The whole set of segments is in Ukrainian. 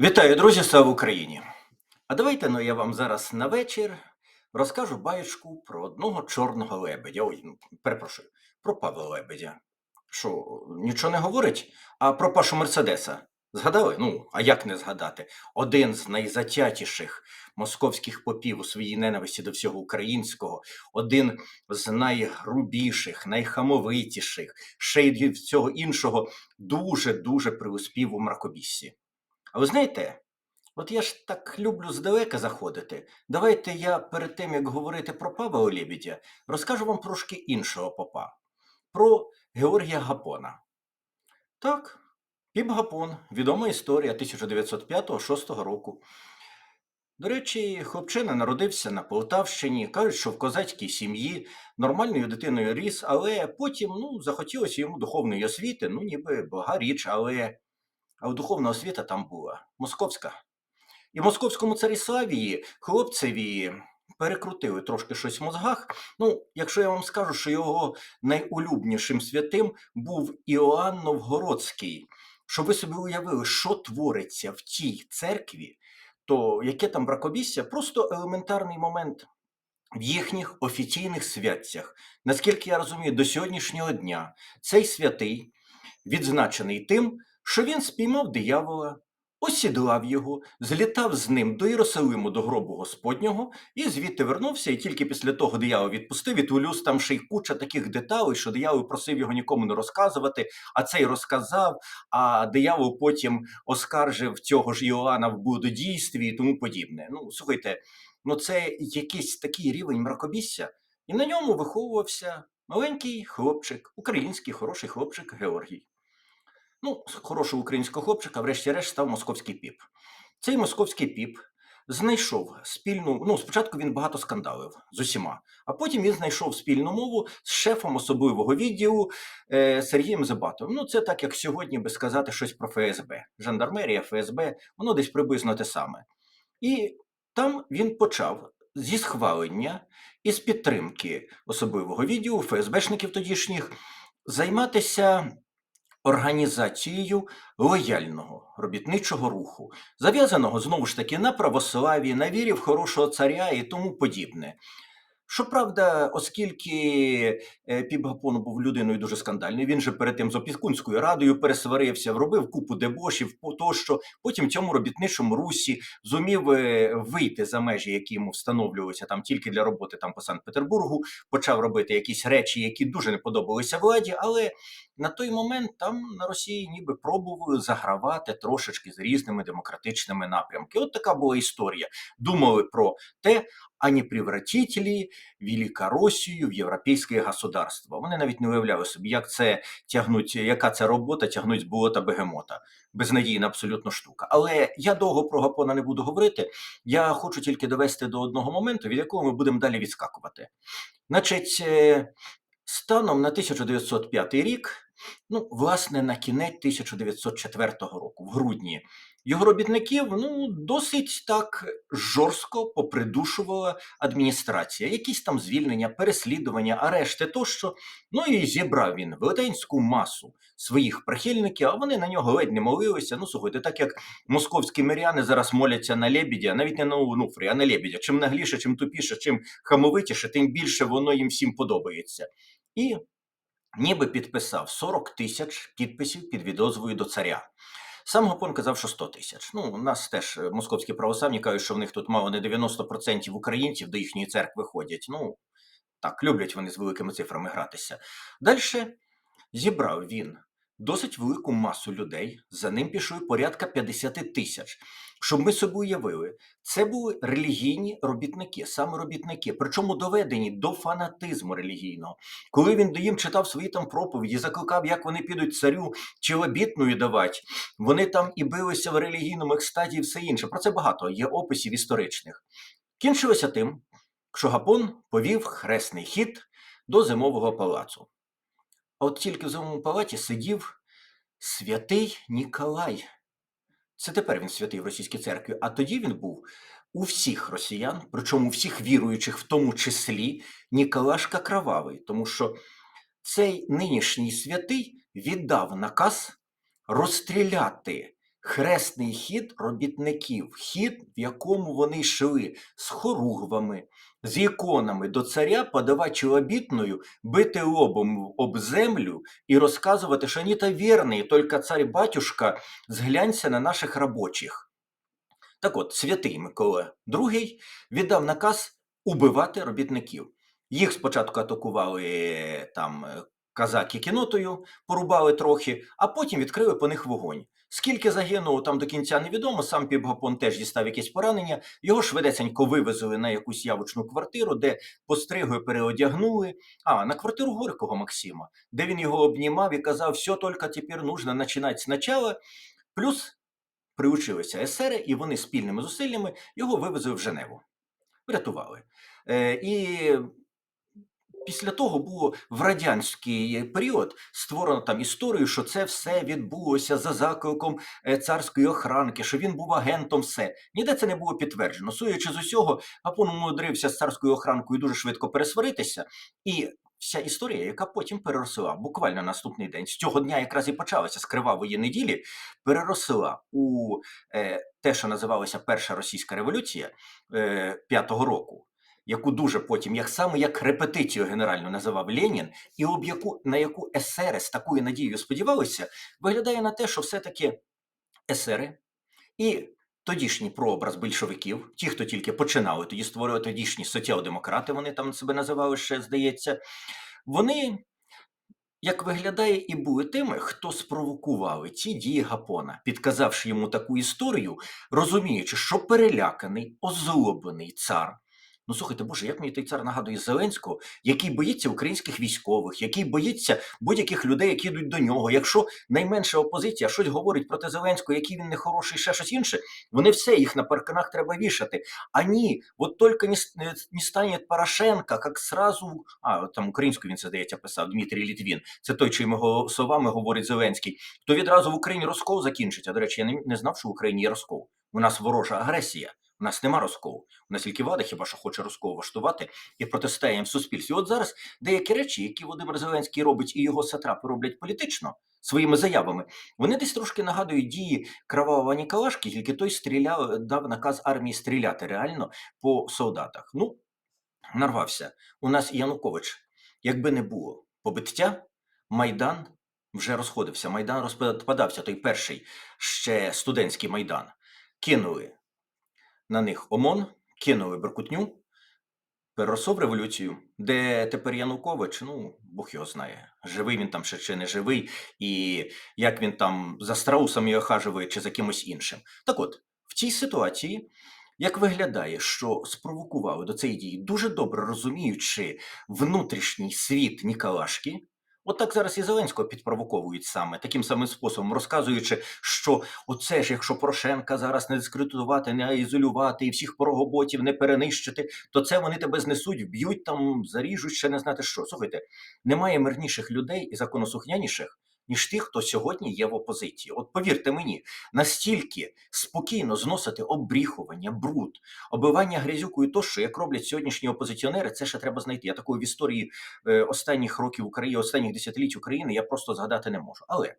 Вітаю, друзі, слава Україні! А давайте ну, я вам зараз на вечір розкажу баєчку про одного чорного лебедя. Ой, ну, перепрошую, про Павла Лебедя. Що, нічого не говорить? А про Пашу Мерседеса згадали? Ну, а як не згадати? Один з найзатятіших московських попів у своїй ненависті до всього українського, один з найгрубіших, найхамовитіших, ще й від всього іншого, дуже-дуже приуспів у мракобіссі. А ви знаєте, от я ж так люблю здалека заходити. Давайте я перед тим, як говорити про Павла Лебедя, розкажу вам трошки іншого попа. Про Георгія Гапона. Так, Піп Гапон, відома історія 1905-6 року. До речі, хлопчина народився на Полтавщині, кажуть, що в козацькій сім'ї нормальною дитиною ріс, але потім ну, захотілося йому духовної освіти, ну ніби блага річ, але духовна освіта там була московська. І в московському царіславії хлопцеві перекрутили трошки щось в мозгах. Ну, якщо я вам скажу, що його найулюбнішим святим був Іоанн Новгородський, щоб ви собі уявили, що твориться в тій церкві, то яке там бракобісся, просто елементарний момент. В їхніх офіційних святцях, наскільки я розумію, до сьогоднішнього дня цей святий відзначений тим, що він спіймав диявола, осідлав його, злітав з ним до Єрусалиму до гробу Господнього і звідти вернувся, і тільки після того диявол відпустив, і Тулюс там ще й куча таких деталей, що диявол просив його нікому не розказувати, а цей розказав, а диявол потім оскаржив цього ж Іоанна в блудодійстві і тому подібне. Ну, слухайте, ну це якийсь такий рівень мракобісся, і на ньому виховувався маленький хлопчик, український хороший хлопчик Георгій. Ну, хорошого українського хлопчика, врешті-решт, став московський піп. Цей московський піп знайшов спільну. Ну, спочатку він багато скандалив з усіма, а потім він знайшов спільну мову з шефом особливого відділу е, Сергієм Забатовим. Ну, це так, як сьогодні би сказати щось про ФСБ. Жандармерія, ФСБ, воно десь приблизно те саме. І там він почав зі схвалення і з підтримки особливого відділу ФСБшників тодішніх займатися організацією лояльного робітничого руху, зав'язаного знову ж таки на православі, на вірі в хорошого царя і тому подібне. Щоправда, оскільки е, Піп Гапон був людиною дуже скандальною, він же перед тим з опікунською радою пересварився, вробив купу дебошів, тощо. Потім цьому робітничому русі зумів е, вийти за межі, які йому встановлювалися там тільки для роботи там по Санкт-Петербургу, почав робити якісь речі, які дуже не подобалися владі, але на той момент там на Росії ніби пробували загравати трошечки з різними демократичними напрямками. От така була історія. Думали про те, а не превратить ли в європейське государство. Вони навіть не уявляли собі, як це тягнуть, яка це робота тягнуть з болота бегемота. Безнадійна абсолютно штука. Але я довго про Гапона не буду говорити. Я хочу тільки довести до одного моменту, від якого ми будемо далі відскакувати. Значить, е, станом на 1905 рік, ну, власне, на кінець 1904 року, в грудні, його робітників ну, досить так жорстко попридушувала адміністрація. Якісь там звільнення, переслідування, арешти тощо. Ну і зібрав він велетенську масу своїх прихильників, а вони на нього ледь не молилися. Ну, слухайте, так як московські миряни зараз моляться на лебідя, навіть не на Онуфрі, а на лебідя. Чим нагліше, чим тупіше, чим хамовитіше, тим більше воно їм всім подобається. І ніби підписав 40 тисяч підписів під відозвою до царя. Сам Гапон казав, що 100 тисяч. Ну, у нас теж е, московські православні кажуть, що в них тут мало не 90% українців до їхньої церкви ходять. Ну, так, люблять вони з великими цифрами гратися. Далі зібрав він досить велику масу людей, за ним пішли порядка 50 тисяч. Щоб ми собі уявили, це були релігійні робітники, саме робітники, причому доведені до фанатизму релігійного. Коли він їм читав свої там проповіді, закликав, як вони підуть царю чи обітною давати, вони там і билися в релігійному екстаті і все інше. Про це багато є описів історичних. Кінчилося тим, що Гапон повів хресний хід до зимового палацу. А от тільки в зимовому палаті сидів святий Ніколай. Це тепер він святий в російській церкві, а тоді він був у всіх росіян, причому у всіх віруючих, в тому числі Ніколашка Кровавий, тому що цей нинішній святий віддав наказ розстріляти хресний хід робітників, хід, в якому вони йшли з хоругвами, з іконами до царя, подавачи обітною, бити лобом об землю і розказувати, що вони то вірні, тільки цар-батюшка зглянься на наших робочих. Так от, святий Микола II віддав наказ убивати робітників. Їх спочатку атакували там казаки кінотою, порубали трохи, а потім відкрили по них вогонь. Скільки загинуло там до кінця невідомо, сам Піп-Гапон теж дістав якесь поранення, його швидесенько вивезли на якусь явочну квартиру, де постригли, переодягнули. А, на квартиру Горького Максима, де він його обнімав і казав, все тільки тепер нужно починати спочатку. Плюс приучилися есери, і вони спільними зусиллями його вивезли в Женеву. Врятували. Е, і після того було в радянський період створено там історію, що це все відбулося за закликом е, царської охранки, що він був агентом все. Ніде це не було підтверджено. Суючи з усього, Гапон умудрився з царською охранкою дуже швидко пересваритися, і вся історія, яка потім переросла буквально наступний день, з цього дня якраз і почалася з кривавої неділі, переросла у е, те, що називалося Перша російська революція е, п'ятого року. Яку дуже потім, як саме як репетицію генеральну називав Ленін, і об яку на яку есери з такою надією сподівалися, виглядає на те, що все-таки есери і тодішній прообраз більшовиків, ті, хто тільки починали тоді створювати тодішні соціал-демократи, вони там себе називали ще, здається, вони, як виглядає, і були тими, хто спровокували ці дії Гапона, підказавши йому таку історію, розуміючи, що переляканий, озлоблений цар. Ну, слухайте, Боже, як мені той цар нагадує Зеленського, який боїться українських військових, який боїться будь-яких людей, які йдуть до нього. Якщо найменша опозиція щось говорить проти Зеленського, який він нехороший, ще щось інше, вони все їх на парканах треба вішати. А ні, от тільки не, не, не стане Порошенка, як сразу. А, там українською він це здається писав Дмитрій Літвін. Це той, чиїми го- словами говорить Зеленський. То відразу в Україні розкол закінчиться. До речі, я не, не знав, що в Україні є розкол. У нас ворожа агресія. У нас нема розколу. У нас тільки влада хіба що хоче розкол влаштувати і протистояння в суспільстві. От зараз деякі речі, які Володимир Зеленський робить і його сатрапи роблять політично своїми заявами, вони десь трошки нагадують дії кровавого Ніколашки, тільки той стріляв, дав наказ армії стріляти реально по солдатах. Ну, нарвався. У нас Янукович. Якби не було побиття, Майдан вже розходився. Майдан розпадався, той перший ще студентський майдан. Кинули на них ОМОН, кинули Беркутню, переросов революцію, де тепер Янукович, ну, Бог його знає, живий він там ще чи не живий, і як він там за страусами охажує чи за кимось іншим. Так от, в цій ситуації, як виглядає, що спровокували до цієї дії, дуже добре розуміючи внутрішній світ Ніколашки, От так зараз і Зеленського підпровоковують саме таким самим способом, розказуючи, що оце ж, якщо Порошенка зараз не дискредитувати, не ізолювати і всіх пороботів не перенищити, то це вони тебе знесуть, вб'ють там, заріжуть, ще не знати що. Слухайте, немає мирніших людей і законослухняніших, ніж тих, хто сьогодні є в опозиції. От повірте мені, настільки спокійно зносити обріхування, бруд, оббивання грязюкою тощо, як роблять сьогоднішні опозиціонери, це ще треба знайти. Я такої в історії е, останніх років України, останніх десятиліть України я просто згадати не можу. Але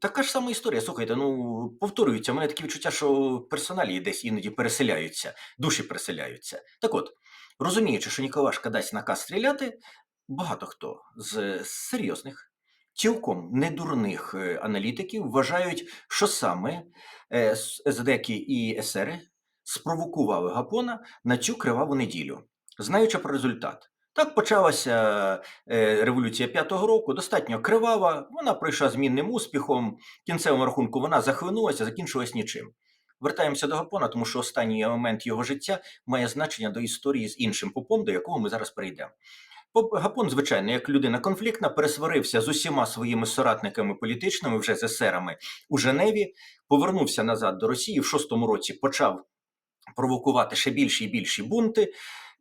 така ж сама історія. Слухайте, ну повторюється, у мене таке відчуття, що персоналі десь іноді переселяються, душі переселяються. Так от, розуміючи, що Ніколашка дасть наказ стріляти, багато хто з серйозних, цілком недурних е, аналітиків вважають, що саме е, СДЕКи і СРи спровокували Гапона на цю криваву неділю, знаючи про результат. Так почалася е, революція п'ятого року, достатньо кривава. Вона пройшла змінним успіхом. Кінцевому рахунку вона захлинулася, закінчилась нічим. Вертаємося до Гапона, тому що останній момент його життя має значення до історії з іншим попом, до якого ми зараз перейдемо. Гапон, звичайно, як людина конфліктна, пересварився з усіма своїми соратниками політичними, вже з есерами у Женеві, повернувся назад до Росії. В шостому році почав провокувати ще більші і більші бунти.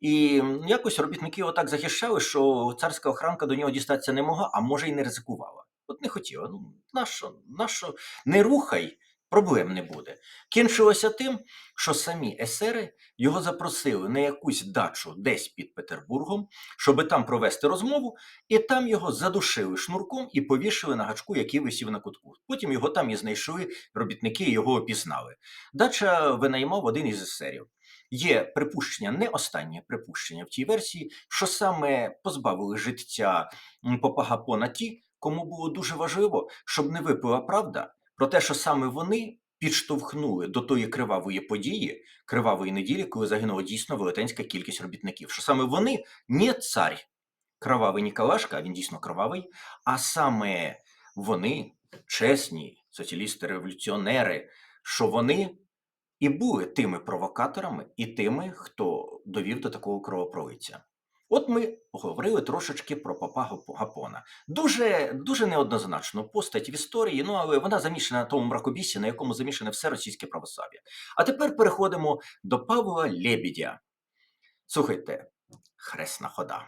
І якось робітники його так захищали, що царська охранка до нього дістатися не могла, а може й не ризикувала. От не хотіла. Ну, нащо, нащо? Не рухай проблем не буде. Кінчилося тим, що самі есери його запросили на якусь дачу десь під Петербургом, щоб там провести розмову, і там його задушили шнурком і повішали на гачку, який висів на кутку. Потім його там і знайшли робітники, і його опізнали. Дача винаймав один із есерів. Є припущення, не останнє припущення в тій версії, що саме позбавили життя м, попа Гапона ті, кому було дуже важливо, щоб не випила правда про те, що саме вони підштовхнули до тої кривавої події, кривавої неділі, коли загинула дійсно велетенська кількість робітників. Що саме вони не цар, кровавий Ніколашка, він дійсно кровавий, а саме вони, чесні соціалісти-революціонери, що вони і були тими провокаторами, і тими, хто довів до такого кровопролиття. От ми говорили трошечки про папа Гапона. Дуже, дуже неоднозначно постать в історії, ну але вона замішана на тому мракобісі, на якому замішане все російське православ'я. А тепер переходимо до Павла Лебідя. Слухайте, хресна хода.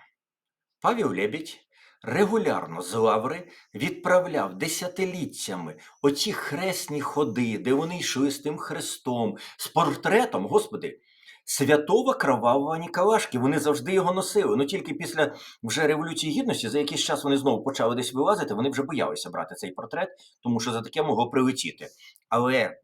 Павел Лебідь регулярно з лаври відправляв десятиліттями оці хресні ходи, де вони йшли з тим хрестом, з портретом, господи, святого кровавого Ніколашки. Вони завжди його носили. Ну тільки після вже Революції Гідності, за якийсь час вони знову почали десь вилазити, вони вже боялися брати цей портрет, тому що за таке могло прилетіти. Але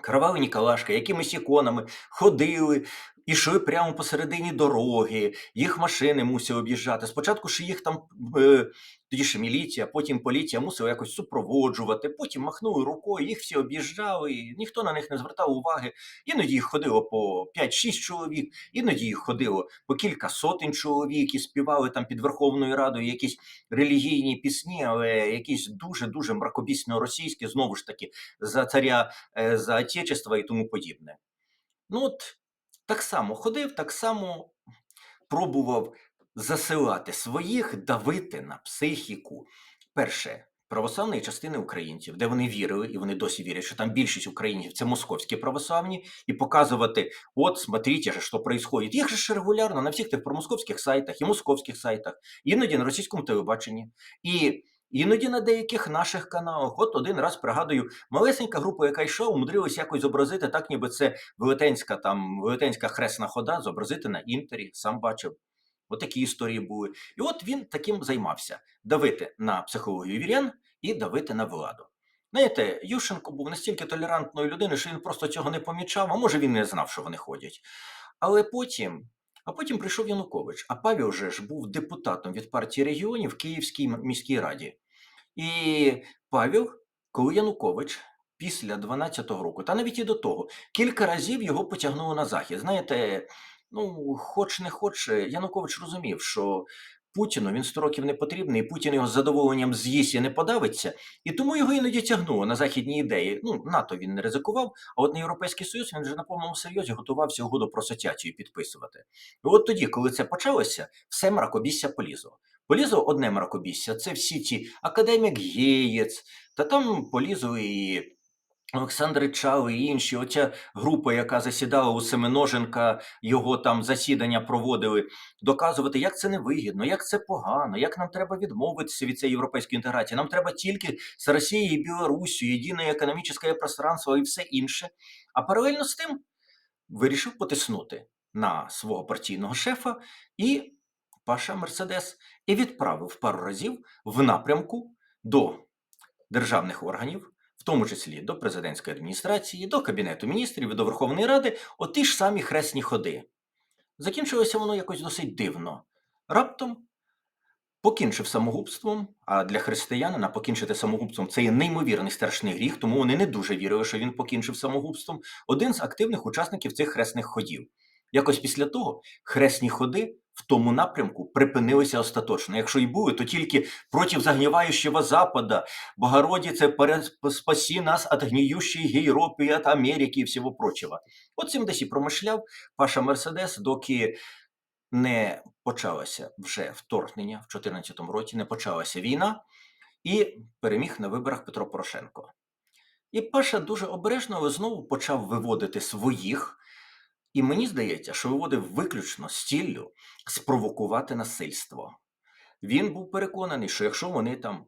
Кровавий Ніколашка, якимись іконами ходили, ішли прямо посередині дороги, їх машини мусили об'їжджати. Спочатку ще їх там е, тоді ще міліція, потім поліція мусила якось супроводжувати, потім махнули рукою, їх всі об'їжджали, і ніхто на них не звертав уваги. Іноді їх ходило по 5-6 чоловік, іноді їх ходило по кілька сотень чоловік і співали там під Верховною Радою якісь релігійні пісні, але якісь дуже-дуже мракобісно російські, знову ж таки, за царя, е, за отечество і тому подібне. Ну от так само ходив, так само пробував засилати своїх, давити на психіку. Перше, православної частини українців, де вони вірили, і вони досі вірять, що там більшість українців це московські православні, і показувати, от, смотрите же, що происходит. Їх ж регулярно на всіх тих промосковських сайтах і московських сайтах, іноді на російському телебаченні. І Іноді на деяких наших каналах, от один раз пригадую, малесенька група, яка йшла, умудрилась якось зобразити так, ніби це велетенська там велетенська хресна хода, зобразити на інтері, сам бачив. От такі історії були. І от він таким займався: давити на психологію вірян і давити на владу. Знаєте, Ющенко був настільки толерантною людиною, що він просто цього не помічав, а може він не знав, що вони ходять. Але потім, а потім прийшов Янукович, а Павел же ж був депутатом від партії регіонів в Київській міській раді. І Павел, коли Янукович після 12-го року, та навіть і до того, кілька разів його потягнуло на захід. Знаєте, ну, хоч не хоч, Янукович розумів, що Путіну він 100 років не потрібний, і Путін його з задоволенням з'їсть і не подавиться, і тому його іноді тягнуло на західні ідеї. Ну, НАТО він не ризикував, а от на Європейський Союз він вже на повному серйозі готувався угоду про асоціацію підписувати. І от тоді, коли це почалося, все мракобісся полізло. Полізло одне мракобісся, це всі ті академік Геєць, та там полізли і Олександр Чал і інші. Оця група, яка засідала у Семеноженка, його там засідання проводили, доказувати, як це невигідно, як це погано, як нам треба відмовитися від цієї європейської інтеграції. Нам треба тільки з Росією і Білорусі, єдине економічне пространство і все інше. А паралельно з тим вирішив потиснути на свого партійного шефа і Паша Мерседес і відправив пару разів в напрямку до державних органів, в тому числі до президентської адміністрації, до Кабінету міністрів і до Верховної Ради, оті ж самі хресні ходи. Закінчилося воно якось досить дивно. Раптом покінчив самогубством, а для християнина покінчити самогубством це є неймовірний страшний гріх, тому вони не дуже вірили, що він покінчив самогубством. Один з активних учасників цих хресних ходів. Якось після того хресні ходи в тому напрямку припинилися остаточно. Якщо й були, то тільки проти загніваючого Запада, Богородице, спаси нас от гниющей Європи, от Америки і всього прочого. От цим десь і промишляв Паша Мерседес, доки не почалося вже вторгнення в 2014 році, не почалася війна, і переміг на виборах Петро Порошенко. І Паша дуже обережно, знову почав виводити своїх. І мені здається, що виводив виключно з ціллю спровокувати насильство. Він був переконаний, що якщо вони там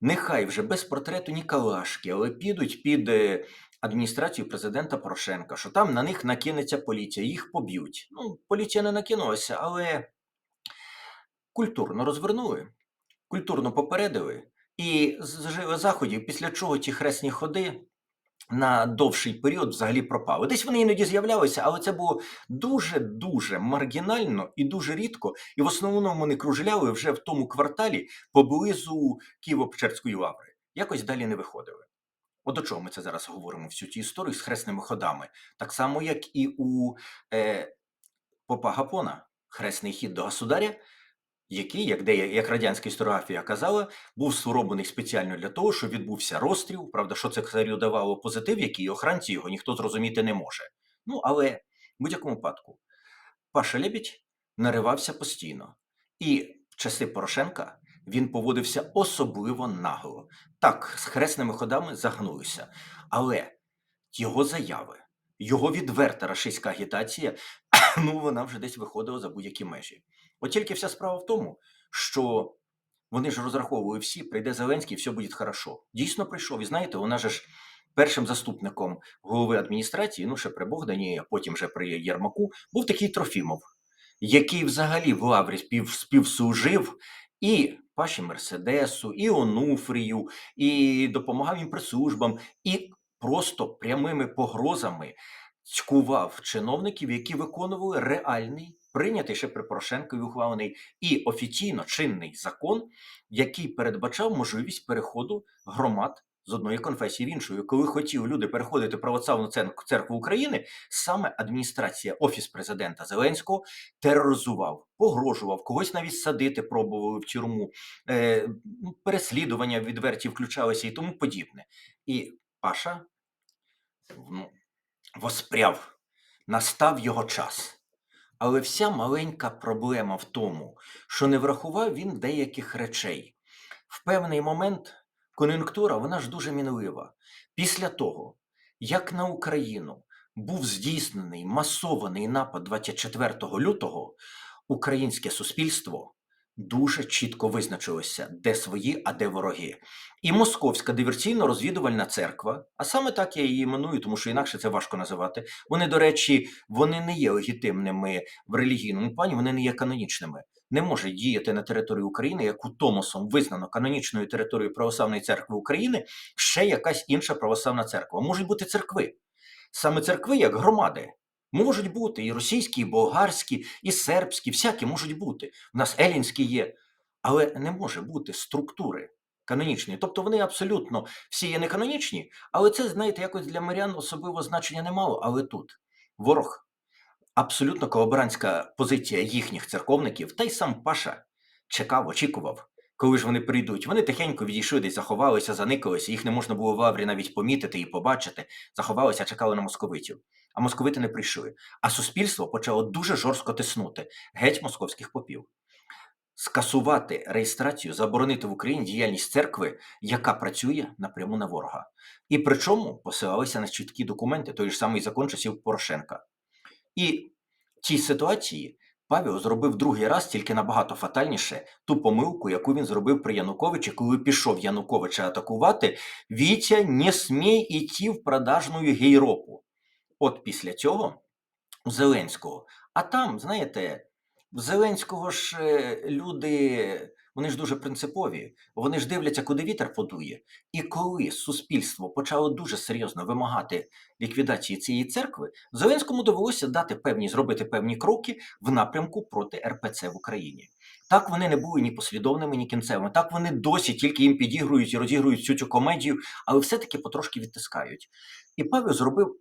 нехай вже без портрету Ніколашки, але підуть під е, адміністрацію президента Порошенка, що там на них накинеться поліція, їх поб'ють. Ну, поліція не накинулася, але культурно розвернули, культурно попередили і зжили заходів, після чого ті хресні ходи на довший період взагалі пропали. Десь вони іноді з'являлися, але це було дуже-дуже маргінально і дуже рідко. І в основному вони кружляли вже в тому кварталі поблизу Києво-Печерської лаври. Якось далі не виходили. От до чого ми це зараз говоримо, всю цю історію з хресними ходами. Так само, як і у е, Попа Гапона, хресний хід до государя, який, як, де, як радянська історіографія казала, був зроблений спеціально для того, щоб відбувся розстріл. Правда, що це царю давало позитив, який охранці його ніхто зрозуміти не може. Ну, але в будь-якому випадку, Паша Лебідь наривався постійно. І в часи Порошенка він поводився особливо нагло. Так, з хресними ходами загнулися. Але його заяви, його відверта рашистська агітація, ну вона вже десь виходила за будь-які межі. От тільки вся справа в тому, що вони ж розраховували всі, прийде Зеленський, все буде хорошо. Дійсно прийшов. І знаєте, вона же ж першим заступником голови адміністрації, ну ще при Богдані, а потім вже при Єрмаку, був такий Трофімов, який взагалі в лаврі спів, співслужив і Паші Мерседесу, і Онуфрію, і допомагав їм прес-службам, і просто прямими погрозами цькував чиновників, які виконували реальний, прийнятий ще при Порошенкові ухвалений і офіційно чинний закон, який передбачав можливість переходу громад з одної конфесії в іншу. Коли хотіли люди переходити в православну церкву України, саме адміністрація Офіс президента Зеленського тероризував, погрожував, когось навіть садити пробували в тюрму, е, ну, переслідування відверті включалися і тому подібне. І Паша ну, воспряв, настав його час. Але вся маленька проблема в тому, що не врахував він деяких речей. В певний момент кон'юнктура, вона ж дуже мінлива. Після того, як на Україну був здійснений масований напад 24 лютого, українське суспільство дуже чітко визначилося, де свої, а де вороги. І Московська диверсійно-розвідувальна церква, а саме так я її іменую, тому що інакше це важко називати. Вони, до речі, вони не є легітимними в релігійному плані, вони не є канонічними. Не може діяти на території України, яку Томосом визнано канонічною територією Православної церкви України, ще якась інша православна церква. Можуть бути церкви. Саме церкви, як громади, можуть бути і російські, і болгарські, і сербські, всякі можуть бути. У нас елінські є, але не може бути структури канонічні. Тобто вони абсолютно всі є не канонічні, але це, знаєте, якось для мирян особливо значення не мало. Але тут ворог, абсолютно колаборантська позиція їхніх церковників, та й сам Паша чекав, очікував. Коли ж вони прийдуть, вони тихенько відійшли, десь заховалися, заникалися, їх не можна було в лаврі навіть помітити і побачити. Заховалися, чекали на московитів. А московити не прийшли. А суспільство почало дуже жорстко тиснути геть московських попів. Скасувати реєстрацію, заборонити в Україні діяльність церкви, яка працює напряму на ворога. І причому посилалися на чіткі документи, той ж самий закон часів Порошенка. І в цій ситуації Павел зробив другий раз тільки набагато фатальніше ту помилку, яку він зробив при Януковичі, коли пішов Януковича атакувати. Вітя, не смій іти в продажну гейропу. От після цього у Зеленського. А там, знаєте, в Зеленського ж е, люди, вони ж дуже принципові, вони ж дивляться, куди вітер подує. І коли суспільство почало дуже серйозно вимагати ліквідації цієї церкви, Зеленському довелося дати певні, зробити певні кроки в напрямку проти РПЦ в Україні. Так вони не були ні послідовними, ні кінцевими. Так вони досі тільки їм підігрують і розігрують всю цю комедію, але все-таки потрошки відтискають. І Павел зробив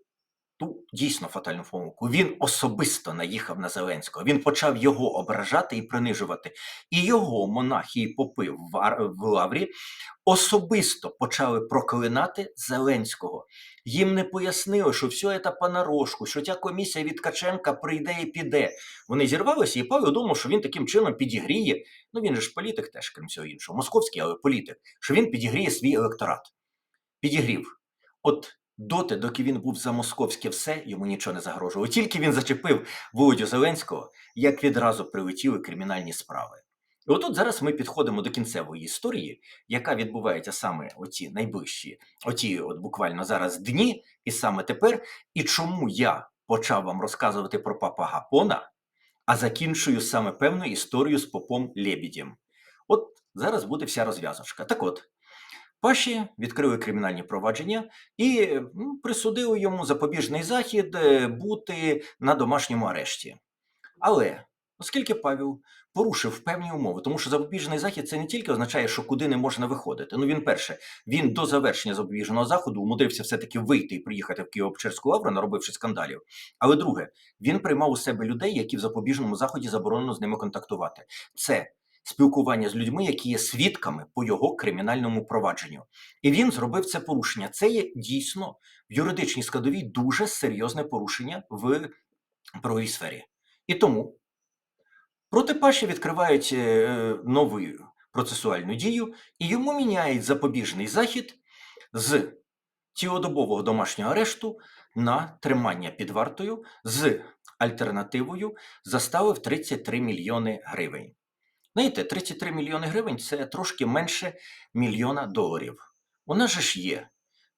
ту дійсно фатальну помилку. Він особисто наїхав на Зеленського. Він почав його ображати і принижувати. І його монахи і попи в, Лаврі особисто почали проклинати Зеленського. Їм не пояснили, що все це понарошку, що ця комісія від Ткаченка прийде і піде. Вони зірвалися, і Павел думав, що він таким чином підігріє. Ну він же ж політик теж, крім всього іншого, московський, але політик, що він підігріє свій електорат. Підігрів. От доти, доки він був за московське все, йому нічого не загрожувало. Тільки він зачепив Володю Зеленського, як відразу прилетіли кримінальні справи. І отут зараз ми підходимо до кінцевої історії, яка відбувається саме оці найближчі, оті от буквально зараз дні, і саме тепер. І чому я почав вам розказувати про папа Гапона, а закінчую саме певну історію з попом Лебідєм. От зараз буде вся розв'язочка. Так от, Паші відкрили кримінальні провадження і присудили йому запобіжний захід е, бути на домашньому арешті. Але оскільки Павел порушив певні умови, тому що запобіжний захід це не тільки означає, що куди не можна виходити. Ну він перше, він до завершення запобіжного заходу умудрився все-таки вийти і приїхати в Києво-Печерську лавру, наробивши скандалів. Але друге, він приймав у себе людей, які в запобіжному заході заборонено з ними контактувати. Це спілкування з людьми, які є свідками по його кримінальному провадженню. І він зробив це порушення. Це є дійсно в юридичній складовій дуже серйозне порушення в правовій сфері. І тому проти Паші відкривають е, нову процесуальну дію, і йому міняють запобіжний захід з цілодобового домашнього арешту на тримання під вартою з альтернативою застави в 33 мільйони гривень. Знаєте, 33 мільйони гривень це трошки менше мільйона доларів. У нас же ж є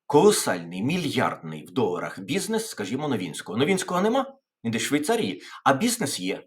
колосальний мільярдний в доларах бізнес, скажімо, Новінського. Новінського нема, він в Швейцарії, а бізнес є.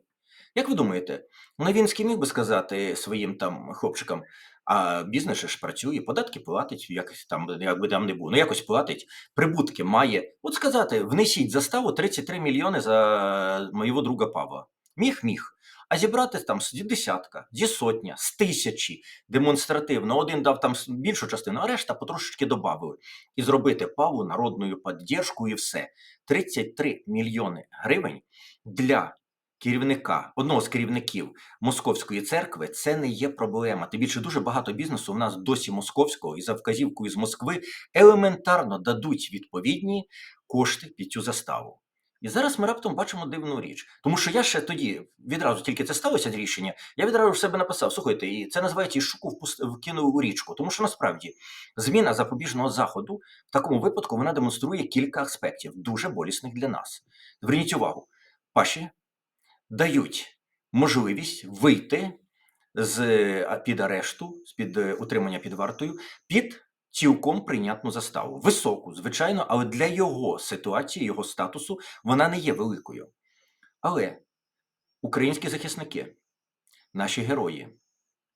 Як ви думаєте, Новінський міг би сказати своїм там хлопчикам, а бізнес ж працює, податки платить, якось там, як там не було, ну якось платить, прибутки має. От сказати, внесіть заставу 33 мільйони за моєго друга Павла. Міг, міг. А зібрати там з десятка, зі сотня, з тисячі демонстративно. Один дав там більшу частину, а решта потрошечки додали. І зробити Павлу народною підтримкою і все. 33 мільйони гривень для керівника, одного з керівників Московської церкви, це не є проблема. Тим більше дуже багато бізнесу у нас досі московського і за вказівкою з Москви елементарно дадуть відповідні кошти під цю заставу. І зараз ми раптом бачимо дивну річ. Тому що я ще тоді відразу тільки це сталося рішення, я відразу в себе написав: слухайте, і це називається шуку вкинули у річку. Тому що насправді зміна запобіжного заходу в такому випадку вона демонструє кілька аспектів, дуже болісних для нас. Зверніть увагу, Паші дають можливість вийти з під арешту, з під е, утримання під вартою, під цілком прийнятну заставу. Високу, звичайно, але для його ситуації, його статусу, вона не є великою. Але українські захисники, наші герої,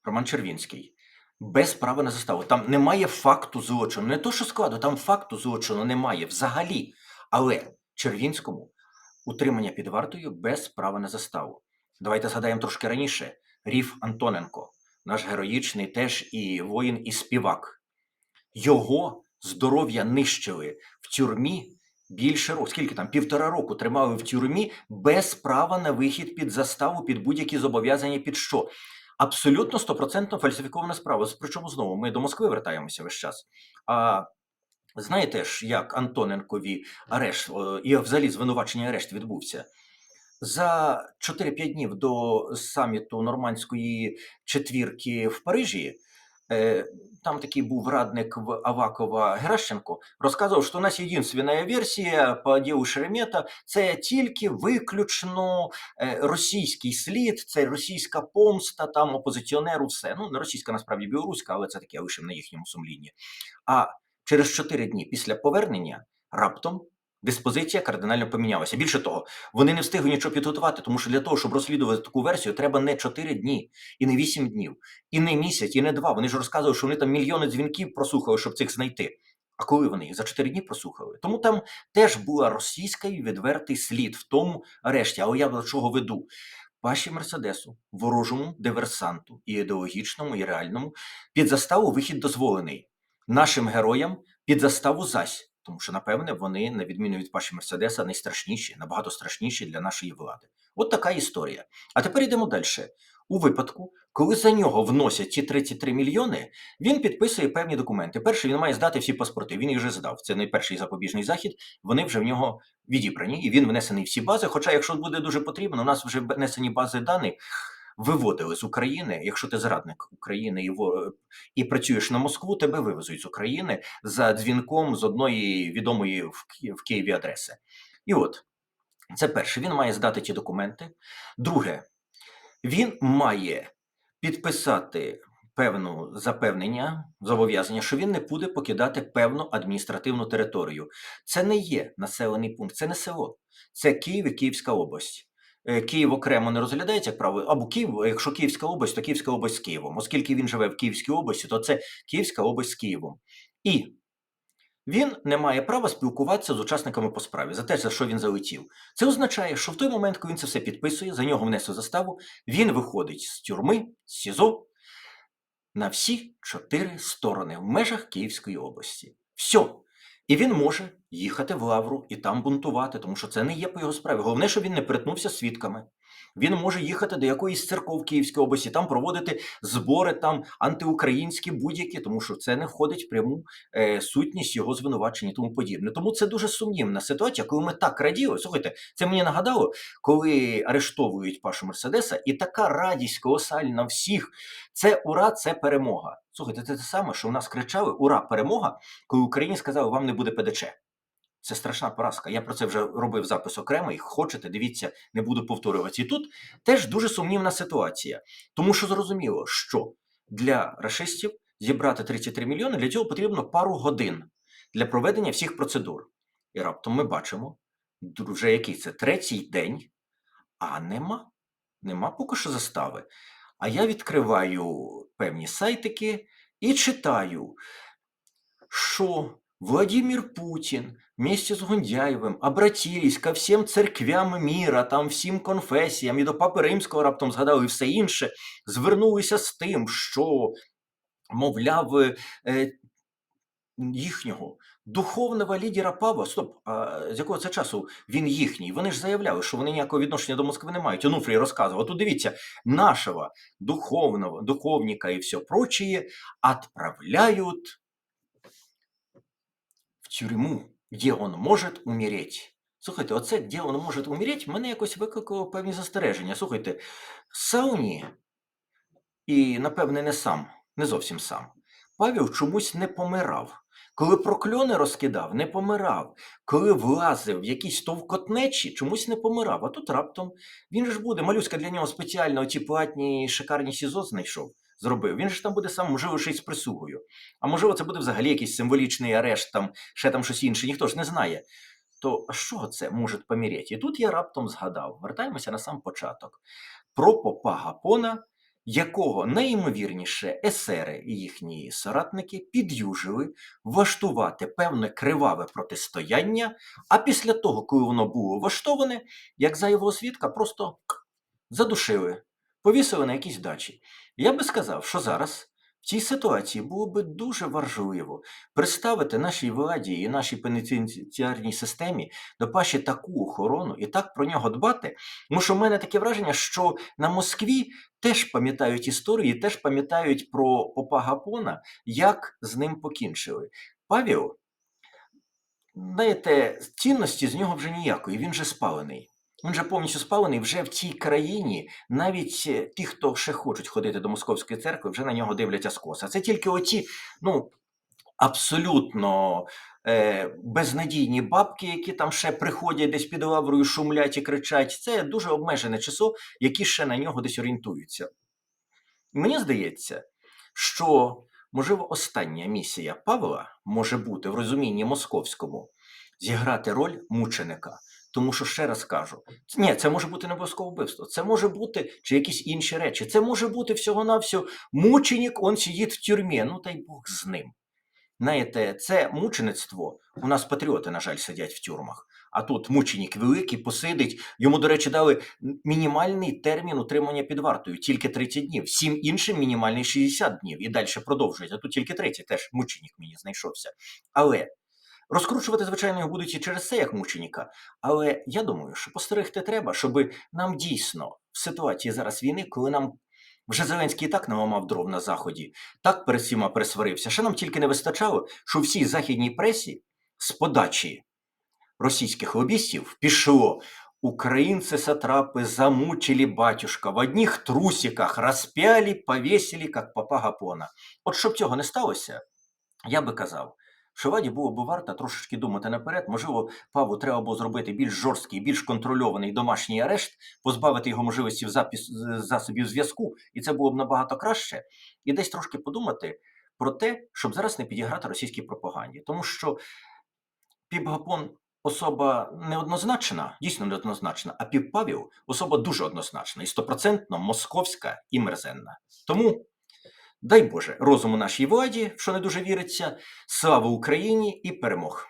Роман Червінський, без права на заставу. Там немає факту злочину. Не то, що складу, там факту злочину немає взагалі. Але Червінському утримання під вартою без права на заставу. Давайте згадаємо трошки раніше. Ріф Антоненко, наш героїчний теж і воїн, і співак. Його здоров'я нищили в тюрмі більше року. Скільки там? Півтора року тримали в тюрмі без права на вихід під заставу, під будь-які зобов'язання, під що. Абсолютно стопроцентно фальсифікована справа. Причому знову ми до Москви вертаємося весь час. А знаєте ж, як Антоненкові арешт і взагалі звинувачення арешт відбувся? За 4-5 днів до саміту нормандської четвірки в Парижі. Е, Там такий був радник Авакова Геращенко, розказував, що у нас єдинственна версія по ділу Шеремета це тільки виключно е, російський слід, це російська помста, там опозиціонеру, все. Ну, не російська, насправді білоруська, але це таке лише на їхньому сумлінні. А через 4 дні після повернення раптом диспозиція кардинально помінялася. Більше того, вони не встигли нічого підготувати, тому що для того, щоб розслідувати таку версію, треба не 4 дні, і не 8 днів, і не місяць, і не два. Вони ж розказували, що вони там мільйони дзвінків прослухали, щоб цих знайти. А коли вони їх за 4 дні прослухали? Тому там теж була російська відвертий слід в тому арешті. Але я до чого веду? Паші Мерседесу, ворожому диверсанту, і ідеологічному, і реальному, під заставу вихід дозволений. Нашим героям під заставу зась. Тому що, напевне, вони, на відміну від Паші Мерседеса, найстрашніші, набагато страшніші для нашої влади. От така історія. А тепер йдемо далі. У випадку, коли за нього вносять ті 33 мільйони, він підписує певні документи. Перший він має здати всі паспорти. Він їх вже здав. Це найперший запобіжний захід. Вони вже в нього відібрані, і він внесений всі бази. Хоча, якщо буде дуже потрібно, у нас вже внесені бази даних. Виводили з України, якщо ти зрадник України і і працюєш на Москву, тебе вивезуть з України за дзвінком з одної відомої в Києві адреси. І от це перше, він має здати ті документи. Друге, він має підписати певну запевнення, зобов'язання, що він не буде покидати певну адміністративну територію. Це не є населений пункт, це не село, це Київ і Київська область. Е, Київ окремо не розглядається як право, або Київ, якщо Київська область, то Київська область з Києвом. Оскільки він живе в Київській області, то це Київська область з Києвом. І він не має права спілкуватися з учасниками по справі за те, за що він залетів. Це означає, що в той момент, коли він це все підписує, за нього внесли заставу, він виходить з тюрми, з СІЗО на всі чотири сторони в межах Київської області. Все. І він може їхати в Лавру і там бунтувати, тому що це не є по його справі. Головне, щоб він не перетнувся свідками. Він може їхати до якоїсь церков Київської області, там проводити збори там антиукраїнські будь-які, тому що це не входить в пряму е, сутність його звинувачень і тому подібне. Тому це дуже сумнівна ситуація, коли ми так раділи. Слухайте, це мені нагадало, коли арештовують Пашу Мерседеса, і така радість колосальна всіх. Це ура, це перемога. Слухайте, це те саме, що у нас кричали Ура, перемога, коли Україні сказали, вам не буде ПДЧ. Це страшна поразка. Я про це вже робив запис окремо, і хочете, дивіться, не буду повторювати. І тут теж дуже сумнівна ситуація, тому що зрозуміло, що для рашистів зібрати 33 мільйони для цього потрібно пару годин для проведення всіх процедур. І раптом ми бачимо, вже який це третій день, а нема. Нема поки що застави. А я відкриваю певні сайтики і читаю, що Владимир Путін вместе з Гундяєвим обратились ко всім церквям міра, там всім конфесіям, і до Папи Римського раптом згадали і все інше, звернулися з тим, що, мовляв, їхнього духовного лідера Павла, стоп, а з якого це часу він їхній? Вони ж заявляли, що вони ніякого відношення до Москви не мають. Онуфрій розказував. Тут дивіться, нашого духовного, духовника і все прочее отправляють тюрму, де він може умереть. Слухайте, оце де він може умереть, мене якось викликало певні застереження. Слухайте, Сауні, і, напевне, не сам, не зовсім сам. Павел чомусь не помирав. Коли прокльони розкидав, не помирав. Коли влазив в якісь товкотнечі, чомусь не помирав. А тут раптом він ж буде. Малюська для нього спеціально ті платні шикарні СІЗО знайшов, зробив. Він ж там буде сам, можливо, ще й з присугою. А можливо, це буде взагалі якийсь символічний арешт, там, ще там щось інше, ніхто ж не знає. То що це може поміряти? І тут я раптом згадав, вертаємося на сам початок, про попа Гапона, якого найімовірніше есери і їхні соратники під'южили влаштувати певне криваве протистояння, а після того, коли воно було влаштоване, як за його свідка, просто задушили, повісили на якійсь дачі. Я би сказав, що зараз в цій ситуації було би дуже важливо представити нашій владі і нашій пенітенціарній системі до паші таку охорону і так про нього дбати. Тому що в мене таке враження, що на Москві теж пам'ятають історії, теж пам'ятають про попа Гапона, як з ним покінчили. Павіо, знаєте, цінності з нього вже ніякої, він же спалений. Він же повністю спалений вже в цій країні. Навіть е, ті, хто ще хочуть ходити до московської церкви, вже на нього дивляться скоса. Це тільки оті, ну абсолютно е, безнадійні бабки, які там ще приходять десь під лаврою, шумлять і кричать. Це дуже обмежене число, які ще на нього десь орієнтуються. Мені здається, що можливо остання місія Павла може бути в розумінні московському зіграти роль мученика. Тому що ще раз кажу, ні, це може бути не обов'язково вбивство, це може бути чи якісь інші речі. Це може бути всього-навсього мученик, он сидить в тюрмі. Ну та й Бог з ним. Знаєте, це мучеництво. У нас патріоти, на жаль, сидять в тюрмах. А тут мученик великий посидить. Йому, до речі, дали мінімальний термін утримання під вартою, тільки 30 днів. Всім іншим мінімальний 60 днів. І далі продовжують. А тут тільки 30, теж мученик мені знайшовся. Але Розкручувати, звичайно, будуть і через це як мученіка, але я думаю, що постерегти треба, щоб нам дійсно в ситуації зараз війни, коли нам вже Зеленський і так наламав дров на Заході, так перед всіма присварився, що нам тільки не вистачало, що всій західній пресі з подачі російських лобістів пішло. Українцы сатрапы замучили батюшка в одних трусиках, розп'яли, повесили, як папа Гапона. От щоб цього не сталося, я би казав, що було б варто трошечки думати наперед. Можливо, Павлу треба було зробити більш жорсткий, більш контрольований домашній арешт, позбавити його можливості в запис засобів зв'язку, і це було б набагато краще. І десь трошки подумати про те, щоб зараз не підіграти російській пропаганді, тому що Піп Гапон особа неоднозначна, дійсно неоднозначна, а Піп Павів особа дуже однозначна і стопроцентно московська і мерзенна. Тому дай Боже розуму нашій владі, що не дуже віриться. Слава Україні і перемог!